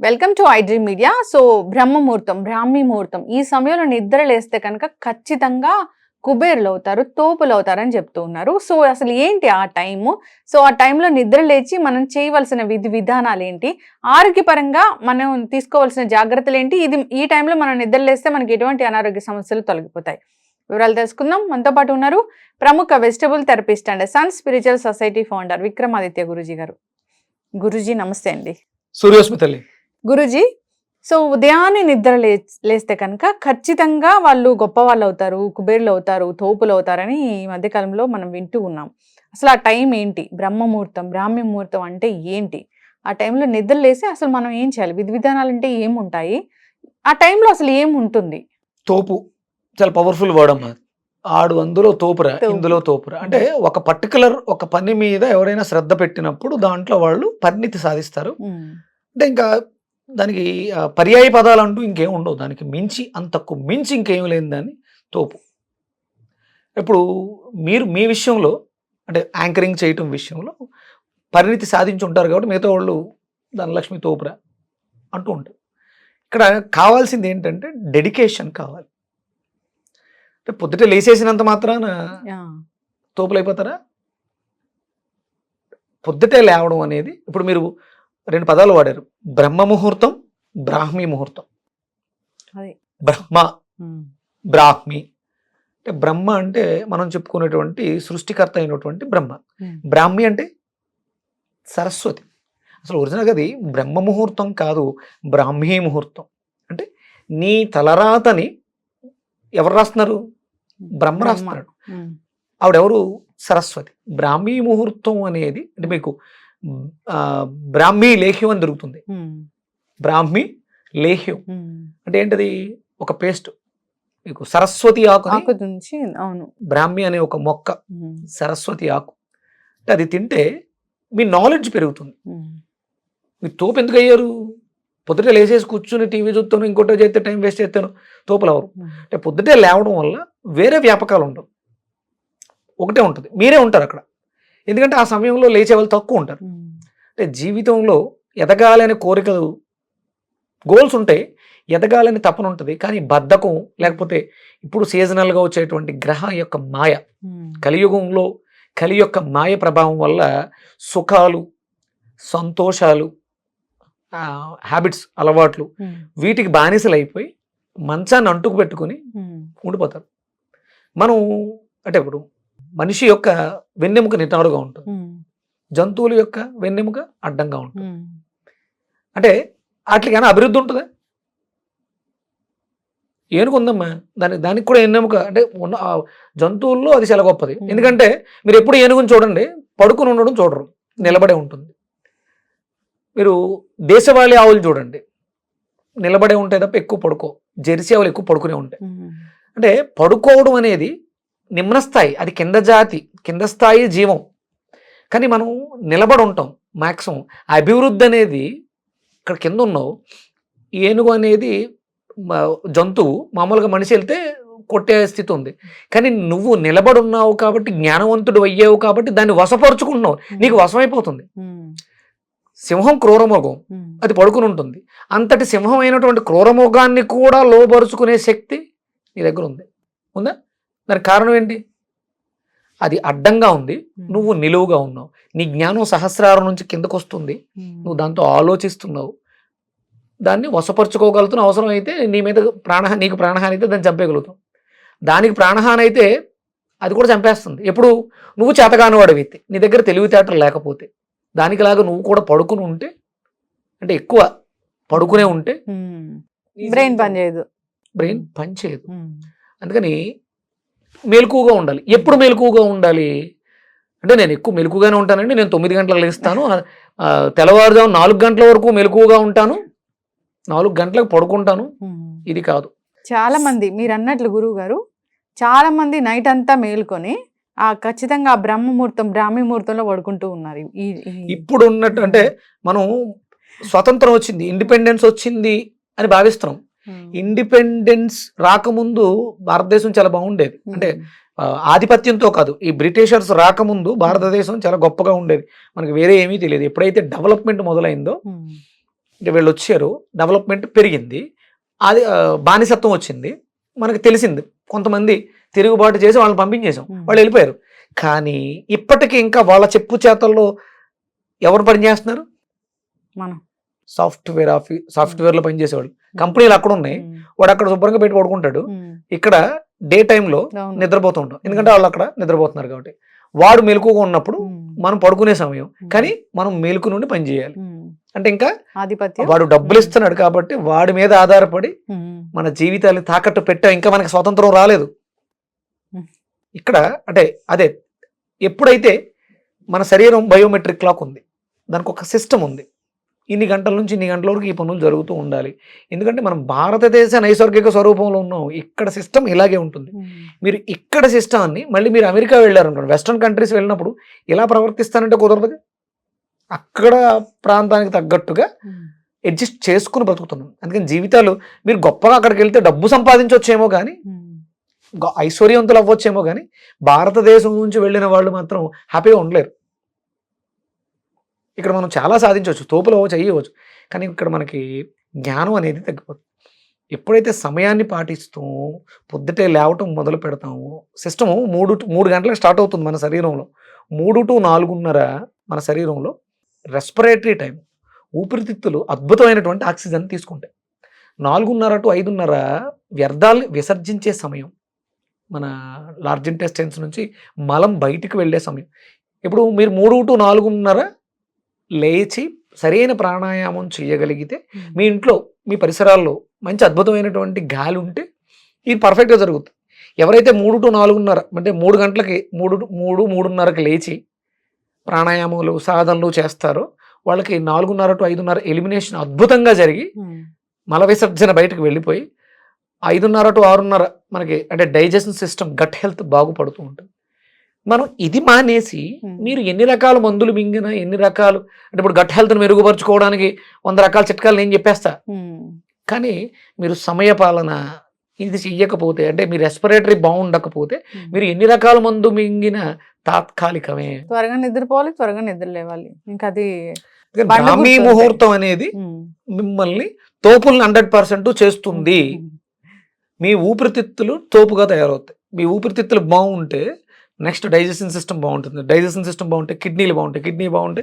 Welcome to iDream media so బ్రహ్మ ముహూర్తం బ్రాహ్మీ ముహూర్తం ఈ సమయంలో నిద్ర లేస్తే కనుక ఖచ్చితంగా కుబేర్లు అవుతారు తోపులు అవుతారని చెప్తూ ఉన్నారు. సో అసలు ఏంటి ఆ టైము? సో ఆ టైంలో నిద్ర లేచి మనం చేయవలసిన విధి విధానాలు ఏంటి? ఆరోగ్యపరంగా మనం తీసుకోవాల్సిన జాగ్రత్తలు ఏంటి? ఇది ఈ టైంలో మనం నిద్ర లేస్తే మనకి ఎటువంటి అనారోగ్య సమస్యలు తొలగిపోతాయి. వివరాలు తెలుసుకుందాం. మనతో పాటు ఉన్నారు ప్రముఖ vegetable therapist and sun spiritual society founder Vikramaditya Guruji గారు. గురుజీ నమస్తే అండి. సూర్యోస్మి తల్లి. గురుజీ సో ఉదయాన్నే నిద్ర లే లేస్తే కనుక ఖచ్చితంగా వాళ్ళు గొప్ప వాళ్ళు అవుతారు కుబేర్లు అవుతారు తోపులు అవుతారని ఈ మధ్యకాలంలో మనం వింటూ ఉన్నాం. అసలు ఆ టైం ఏంటి? బ్రహ్మ ముహూర్తం బ్రాహ్మీ ముహూర్తం అంటే ఏంటి? ఆ టైంలో నిద్ర లేసి అసలు మనం ఏం చేయాలి? విధి విధానాలు అంటే ఏముంటాయి? ఆ టైంలో అసలు ఏం ఉంటుంది తోపు. చాలా పవర్ఫుల్ వర్డ్ అమ్మా. ఆడు అందులో తోపురా తోపు. ఇందులో తోపురా. అంటే ఒక పర్టికులర్ ఒక పని మీద ఎవరైనా శ్రద్ధ పెట్టినప్పుడు దాంట్లో వాళ్ళు పరిణితి సాధిస్తారు. అంటే ఇంకా దానికి పర్యాయ పదాలు అంటూ ఇంకేం ఉండవు. దానికి మించి అంతకు మించి ఇంకేం లేని దాన్ని తోపు. ఇప్పుడు మీరు మీ విషయంలో అంటే యాంకరింగ్ చేయటం విషయంలో పరిణితి సాధించి ఉంటారు కాబట్టి మిగతా వాళ్ళు ధనలక్ష్మి తోపురా అంటూ ఉంటారు. ఇక్కడ కావాల్సింది ఏంటంటే డెడికేషన్ కావాలి. అంటే పొద్దుట లేచేసినంత మాత్రాన తోపులు అయిపోతారా పొద్దుటే లేవడం అనేది ఇప్పుడు మీరు రెండు పదాలు వాడారు. బ్రహ్మ ముహూర్తం బ్రాహ్మీ ముహూర్తం. బ్రహ్మ బ్రాహ్మి. అంటే బ్రహ్మ అంటే మనం చెప్పుకునేటువంటి సృష్టికర్త అయినటువంటి బ్రహ్మ. బ్రాహ్మి అంటే సరస్వతి. అసలు ఒరిజినల్గా అది బ్రహ్మ ముహూర్తం కాదు బ్రాహ్మీ ముహూర్తం. అంటే నీ తలరాతని ఎవరు రాస్తున్నారు? బ్రహ్మ. రాస్తున్నాడు. ఆవిడెవరు? సరస్వతి. బ్రాహ్మీ ముహూర్తం అనేది అంటే మీకు బ్రాహ్మీ లేహ్యం అని దొరుకుతుంది. బ్రాహ్మీ లేహ్యం. అంటే ఏంటది? ఒక పేస్ట్. మీకు సరస్వతి ఆకు ఆకు నుంచి అవును. బ్రాహ్మీ అనే ఒక మొక్క. సరస్వతి ఆకు. అంటే అది తింటే మీ నాలెడ్జ్ పెరుగుతుంది. మీరు తోపు ఎందుకు అయ్యారు? పొద్దుటే లేచేసి కూర్చుని టీవీ చూస్తాను ఇంకోటో చేస్తే టైం వేస్ట్ చేస్తాను తోపులు అవరు ఉమ్, అంటే పొద్దుటే లేవడం వల్ల వేరే వ్యాపకాలు ఉండవు. ఒకటే ఉంటుంది. మీరే ఉంటారు అక్కడ. ఎందుకంటే ఆ సమయంలో లేచే వాళ్ళు తక్కువ ఉంటారు. అంటే జీవితంలో ఎదగాలనే కోరికలు గోల్స్ ఉంటాయి ఎదగాలని తపన ఉంటుంది. కానీ బద్ధకం లేకపోతే ఇప్పుడు సీజనల్గా వచ్చేటువంటి గ్రహ యొక్క మాయ కలియుగంలో కలి యొక్క మాయ ప్రభావం వల్ల సుఖాలు సంతోషాలు హ్యాబిట్స్ అలవాట్లు వీటికి బానిసలు అయిపోయి మంచాన్ని అంటుకు పెట్టుకుని ఉండిపోతారు. మనం అంటే ఇప్పుడు మనిషి యొక్క వెన్నెముక నిటారుగా ఉంటుంది. జంతువుల యొక్క వెన్నెముక అడ్డంగా ఉంటుంది. అంటే వాటికైనా అభివృద్ధి ఉంటుందా? ఏనుగు ఉందమ్మా. దానికి దానికి కూడా ఎన్నెముక అంటే ఉన్న జంతువుల్లో అది చాలా గొప్పది. ఎందుకంటే మీరు ఎప్పుడు ఏనుగుని చూడండి పడుకుని ఉండడం చూడరు. నిలబడే ఉంటుంది. మీరు దేశవాళీ ఆవులు చూడండి. నిలబడే ఉంటాయి తప్ప ఎక్కువ పడుకో. జెర్సీ ఆవులు ఎక్కువ పడుకునే ఉంటాయి. అంటే పడుకోవడం అనేది నిమ్న స్థాయి అది కింద జాతి కింద స్థాయి జీవం. కానీ మనం నిలబడి ఉంటాం మ్యాక్సిమం అభివృద్ధి అనేది ఇక్కడ కింద ఉన్నావు. ఏనుగు అనేది జంతువు మామూలుగా మనిషి వెళ్తే కొట్టే స్థితి ఉంది. కానీ నువ్వు నిలబడి ఉన్నావు కాబట్టి జ్ఞానవంతుడు అయ్యావు కాబట్టి దాన్ని వశపరుచుకుంటున్నావు. నీకు వశమైపోతుంది. సింహం క్రూరమృగం. అది పడుకుని ఉంటుంది. అంతటి సింహం అయినటువంటి క్రూరమృగాన్ని కూడా లోపరుచుకునే శక్తి నీ దగ్గర ఉంది. ఉందా? దానికి కారణం ఏంటి? అది అడ్డంగా ఉంది. నువ్వు నిలువుగా ఉన్నావు. నీ జ్ఞానం సహస్రారం నుంచి కిందకు వస్తుంది నువ్వు దాంతో ఆలోచిస్తున్నావు. దాన్ని వశపరుచుకోగలుగుతున్న అవసరం అయితే నీ మీద ప్రాణహాని నీకు ప్రాణహాని అయితే దాన్ని చంపేయగలుగుతావు దానికి ప్రాణహాని అయితే అది కూడా చంపేస్తుంది. ఎప్పుడు? నువ్వు చేతగాని వాడవితే నీ దగ్గర తెలివితేటలు లేకపోతే. దానికిలాగా నువ్వు కూడా పడుకుని ఉంటే అంటే ఎక్కువ పడుకునే ఉంటే బ్రెయిన్ పని చేయదు. బ్రెయిన్ పని చేయదు. ఉమ్, అందుకని మెలకువగా ఉండాలి. ఎప్పుడు మెలకువగా ఉండాలి? అంటే నేను ఎక్కువ మెలకుగానే ఉంటానండి. నేను తొమ్మిది గంటలకు లేస్తాను. తెల్లవారుజాము నాలుగు గంటల వరకు మెలకువగా ఉంటాను. నాలుగు గంటలకు పడుకుంటాను. ఇది కాదు. చాలా మంది మీరు అన్నట్లు గురువు గారు చాలా మంది నైట్ అంతా మేల్కొని ఖచ్చితంగా ఆ బ్రహ్మ ముహూర్తం బ్రాహ్మీ ముహూర్తంలో పడుకుంటూ ఉన్నారు. ఇప్పుడు ఉన్నట్టు అంటే మనం స్వతంత్రం వచ్చింది ఇండిపెండెన్స్ వచ్చింది అని భావిస్తున్నాం. ఇండిపెండెన్స్ రాకముందు భారతదేశం చాలా బాగుండేది. అంటే ఆ, ఆధిపత్యంతో కాదు ఈ బ్రిటిషర్స్ రాకముందు భారతదేశం చాలా గొప్పగా ఉండేది. మనకి వేరే ఏమీ తెలియదు. ఎప్పుడైతే డెవలప్మెంట్ మొదలైందో అంటే వీళ్ళు వచ్చారు డెవలప్మెంట్ పెరిగింది. అది ఆ, బానిసత్వం వచ్చింది. మనకు తెలిసింది. కొంతమంది తిరుగుబాటు చేసి వాళ్ళని పంపించేసాం. వాళ్ళు వెళ్ళిపోయారు. కానీ ఇప్పటికీ ఇంకా వాళ్ళ చెప్పు చేతల్లో ఎవరు పనిచేస్తున్నారు మనం. సాఫ్ట్వేర్ ఆఫీ సాఫ్ట్వేర్లో పనిచేసేవాళ్ళు కంపెనీలు అక్కడ ఉన్నాయి. వాడు అక్కడ శుభ్రంగా పెట్టి పడుకుంటాడు. ఇక్కడ డే టైంలో. నిద్రపోతూ ఉంటాం. ఎందుకంటే వాళ్ళు అక్కడ నిద్రపోతున్నారు కాబట్టి. వాడు మెలకుగా ఉన్నప్పుడు మనం పడుకునే సమయం. కానీ మనం మెలకు నుండి పని చేయాలి. ఉమ్, అంటే ఇంకా ఆధిపత్యం. వాడు డబ్బులు ఇస్తున్నాడు కాబట్టి వాడి మీద ఆధారపడి మన జీవితాలు తాకట్టు పెట్టా. ఇంకా మనకి స్వాతంత్రం రాలేదు. ఇక్కడ అంటే అదే ఎప్పుడైతే మన శరీరం బయోమెట్రిక్ క్లాక్ ఉంది దానికి ఒక సిస్టమ్ ఉంది. ఇన్ని గంటల నుంచి ఇన్ని గంటల వరకు ఈ పనులు జరుగుతూ ఉండాలి. ఎందుకంటే మనం భారతదేశ నైసర్గిక స్వరూపంలో ఉన్నాం ఇక్కడ సిస్టమ్ ఇలాగే ఉంటుంది. మీరు ఇక్కడ సిస్టమ్ని మళ్ళీ మీరు అమెరికా వెళ్ళారనుకోండి వెస్ట్రన్ కంట్రీస్ వెళ్ళినప్పుడు ఇలా ప్రవర్తిస్తానంటే కుదరదు అక్కడ ప్రాంతానికి తగ్గట్టుగా అడ్జస్ట్ చేసుకుని బ్రతుకుతున్నాం. అందుకని జీవితాలు మీరు గొప్పగా అక్కడికి వెళ్తే డబ్బు సంపాదించవచ్చేమో కానీ గొ- ఐశ్వర్యవంతులు అవ్వచ్చేమో కానీ భారతదేశం నుంచి వెళ్ళిన వాళ్ళు మాత్రం హ్యాపీగా ఉండలేరు. ఇక్కడ మనం చాలా సాధించవచ్చు తోపులు అవ్వచ్చు అయ్యవచ్చు కానీ ఇక్కడ మనకి జ్ఞానం అనేది తగ్గిపోతుంది. ఎప్పుడైతే సమయాన్ని పాటిస్తూ పొద్దుటే లేవటం మొదలు పెడతామో సిస్టము మూడు మూడు గంటలకు స్టార్ట్ అవుతుంది మన శరీరంలో. మూడు టు నాలుగున్నర మన శరీరంలో రెస్పిరేటరీ టైం ఊపిరితిత్తులు అద్భుతమైనటువంటి ఆక్సిజన్ తీసుకుంటాయి. నాలుగున్నర టు ఐదున్నర వ్యర్థాలు విసర్జించే సమయం మన లార్జ్ ఇంటెస్టైన్స్ నుంచి మలం బయటికి వెళ్ళే సమయం. ఇప్పుడు మీరు మూడు టు నాలుగున్నర లేచి సరైన ప్రాణాయామం చేయగలిగితే మీ ఇంట్లో మీ పరిసరాల్లో మంచి అద్భుతమైనటువంటి గాలి ఉంటే ఇది పర్ఫెక్ట్గా జరుగుతుంది. ఎవరైతే మూడు టు నాలుగున్నర అంటే మూడు గంటలకి మూడు మూడు మూడున్నరకి లేచి ప్రాణాయామాలు సాధనలు చేస్తారో. వాళ్ళకి నాలుగున్నర టు ఐదున్నర ఎలిమినేషన్ అద్భుతంగా జరిగి మల విసర్జన బయటకు వెళ్ళిపోయి ఐదున్నర టు ఆరున్నర మనకి అంటే డైజెషన్ సిస్టమ్ గట్ హెల్త్ బాగుపడుతూ ఉంటుంది. మనం ఇది మానేసి. మీరు ఎన్ని రకాల మందులు మింగినా ఎన్ని రకాలు అంటే ఇప్పుడు గట్ హెల్త్ని మెరుగుపరచుకోవడానికి వంద రకాల చిట్కాలు నేను చెప్పేస్తా. కానీ మీరు సమయపాలన ఇది చెయ్యకపోతే అంటే మీ రెస్పిరేటరీ బాగుండకపోతే. మీరు ఎన్ని రకాల మందు మింగిన తాత్కాలికమే. త్వరగా నిద్రపోవాలి త్వరగా నిద్ర లేవాలి. ఇంకా అది గుర్తు ముహూర్తం అనేది మిమ్మల్ని తోపుల్ని హండ్రెడ్ పర్సెంట్ చేస్తుంది. మీ ఊపిరితిత్తులు తోపుగా తయారవుతాయి. మీ ఊపిరితిత్తులు బాగుంటే నెక్స్ట్ డైజెషన్ సిస్టమ్ బాగుంటుంది. డైజెషన్ సిస్టమ్ బాగుంటే కిడ్నీలు బాగుంటాయి. కిడ్నీ బాగుంటే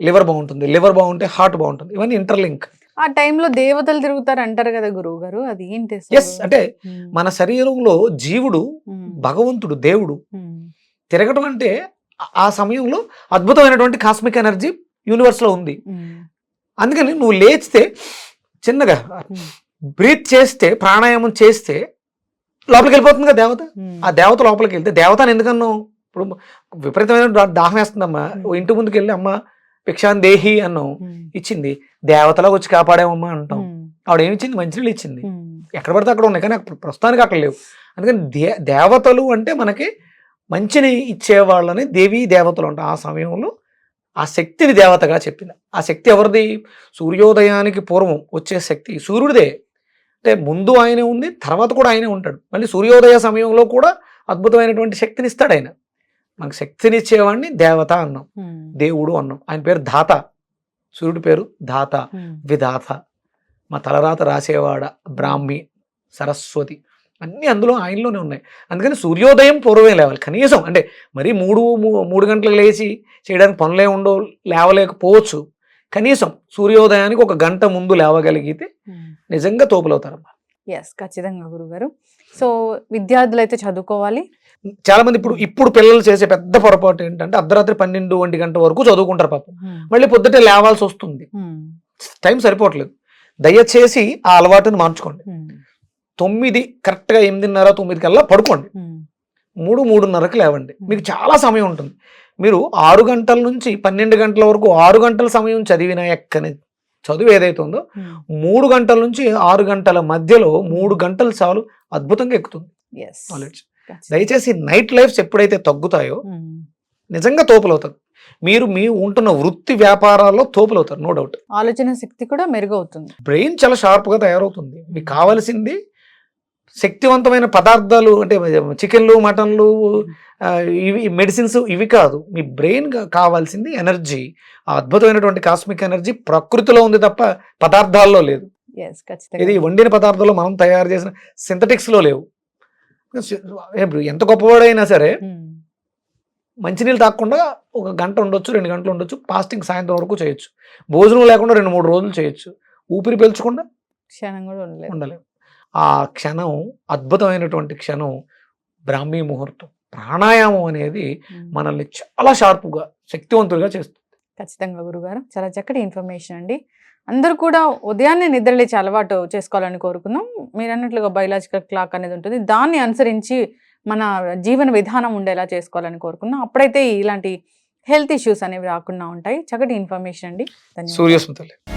లివర్ బాగుంటుంది. లివర్ బాగుంటే హార్ట్ బాగుంటుంది. ఇవన్నీ ఇంటర్లింక్. ఆ టైంలో దేవతలు తిరుగుతారు అంటారు కదా గురువు గారు అది ఏంటి? ఎస్ అంటే మన శరీరంలో జీవుడు భగవంతుడు దేవుడు తిరగటం అంటే ఆ- సమయంలో అద్భుతమైనటువంటి కాస్మిక్ ఎనర్జీ యూనివర్స్లో ఉంది. అందుకని నువ్వు లేచితే చిన్నగా బ్రీత్ చేస్తే ప్రాణాయామం చేస్తే లోపలికి వెళ్ళిపోతుంది కదా దేవత ఆ దేవత లోపలికి వెళ్తే దేవత అని ఎందుకన్నావు? ఇప్పుడు విపరీతమైన దాహం వేస్తుందమ్మా. ఇంటి ముందుకు వెళ్ళి అమ్మ భిక్షాన్ దేహి అన్నాం ఉమ్, ఇచ్చింది. దేవతలా వచ్చి కాపాడామమ్మా అంటాం ఆవిడ ఏమి ఇచ్చింది మంచినీళ్ళు ఇచ్చింది. ఎక్కడ పడితే అక్కడ ఉన్నాయి కానీ ప్రస్తుతానికి అక్కడ లేవు. అందుకని దేవతలు అంటే మనకి మంచిని ఇచ్చే వాళ్ళని దేవీ దేవతలు అంటాం. ఆ సమయంలో ఆ శక్తిని దేవతగా చెప్పింది. ఆ శక్తి ఎవరిది? సూర్యోదయానికి పూర్వం వచ్చే శక్తి సూర్యుడిదే. అంటే ముందు ఆయనే ఉంది తర్వాత కూడా ఆయనే ఉంటాడు. మళ్ళీ సూర్యోదయ సమయంలో కూడా అద్భుతమైనటువంటి శక్తిని ఇస్తాడు ఆయన. మనకు శక్తిని ఇచ్చేవాడిని దేవత అన్నాం. దేవుడు అన్నాం. ఆయన పేరు ధాత సూర్యుడి పేరు ధాత విధాత మా తలరాత రాసేవాడ బ్రాహ్మి సరస్వతి. అన్నీ అందులో ఆయనలోనే ఉన్నాయి. అందుకని సూర్యోదయం పూర్వమే లేవాలి. కనీసం అంటే మరీ మూడు మూడు గంటలకు లేచి చేయడానికి పనులే ఉండవు లేవలేకపోవచ్చు. కనీసం సూర్యోదయానికి ఒక గంట ముందు లేవగలిగితే. నిజంగా తోపులవుతారమ్మా. ఎస్ ఖచ్చితంగా గురుగారు. సో విద్యార్థులు అయితే చదువుకోవాలి. చాలా మంది ఇప్పుడు ఇప్పుడు పిల్లలు చేసే పెద్ద పొరపాటు ఏంటంటే అర్ధరాత్రి పన్నెండు ఒంటి గంట వరకు చదువుకుంటారు పాపం. మళ్ళీ పొద్దుటే లేవాల్సి వస్తుంది టైం సరిపోవట్లేదు. దయచేసి ఆ అలవాటుని మార్చుకోండి. తొమ్మిది కరెక్ట్గా ఎనిమిదిన్నర తొమ్మిది కల్లా పడుకోండి. మూడు మూడున్నరకు లేవండి. మీకు చాలా సమయం ఉంటుంది. మీరు ఆరు గంటల నుంచి పన్నెండు గంటల వరకు ఆరు గంటల సమయం చదివిన ఎక్కని చదువు ఏదైతే ఉందో. మూడు గంటల నుంచి ఆరు గంటల మధ్యలో మూడు గంటలు చాలు అద్భుతంగా ఎక్కుతుంది. నాలెడ్జ్. దయచేసి నైట్ లైఫ్స్ ఎప్పుడైతే తగ్గుతాయో. నిజంగా తోపులవుతారు. మీరు మీ ఉంటున్న వృత్తి వ్యాపారాల్లో తోపులవుతారు నో డౌట్. ఆలోచన శక్తి కూడా మెరుగవుతుంది. బ్రెయిన్ చాలా షార్ప్గా తయారవుతుంది. మీకు కావాల్సింది శక్తివంతమైన పదార్థాలు అంటే చికెన్లు మటన్లు ఇవి మెడిసిన్స్ ఇవి కాదు. మీ బ్రెయిన్ కావాల్సింది ఎనర్జీ ఆ అద్భుతమైనటువంటి కాస్మిక్ ఎనర్జీ ప్రకృతిలో ఉంది తప్ప పదార్థాల్లో లేదు. ఇది వండిన పదార్థాలు మనం తయారు చేసిన synthetics లో లేవు ఎంత గొప్పవాడైనా సరే ఉమ్. మంచినీళ్ళు తాగకుండా ఒక గంట ఉండొచ్చు రెండు గంటలు ఉండొచ్చు ఫాస్టింగ్ సాయంత్రం వరకు చేయొచ్చు. భోజనం లేకుండా రెండు మూడు రోజులు చేయొచ్చు. ఊపిరి పీల్చకుండా క్షణం కూడా ఉండలేదు ఉండలేము. ఆ క్షణం అద్భుతమైనటువంటి క్షణం బ్రాహ్మీ ముహూర్తం. ప్రాణాయామం అనేది. మనల్ని చాలా షార్ప్గా శక్తివంతులుగా చేస్తుంది. ఖచ్చితంగా గురుగారు. చాలా చక్కటి ఇన్ఫర్మేషన్ అండి. అందరూ కూడా ఉదయాన్నే నిద్రలేచి అలవాటు చేసుకోవాలని కోరుకుందాం. మీరు అన్నట్లుగా బయలాజికల్ క్లాక్ అనేది ఉంటుంది. దాన్ని అనుసరించి మన జీవన విధానం ఉండేలా చేసుకోవాలని కోరుకుందాం. అప్పుడైతే ఇలాంటి హెల్త్ ఇష్యూస్ అనేవి రాకుండా ఉంటాయి. చక్కటి ఇన్ఫర్మేషన్ అండి. సూర్యస్మృతులు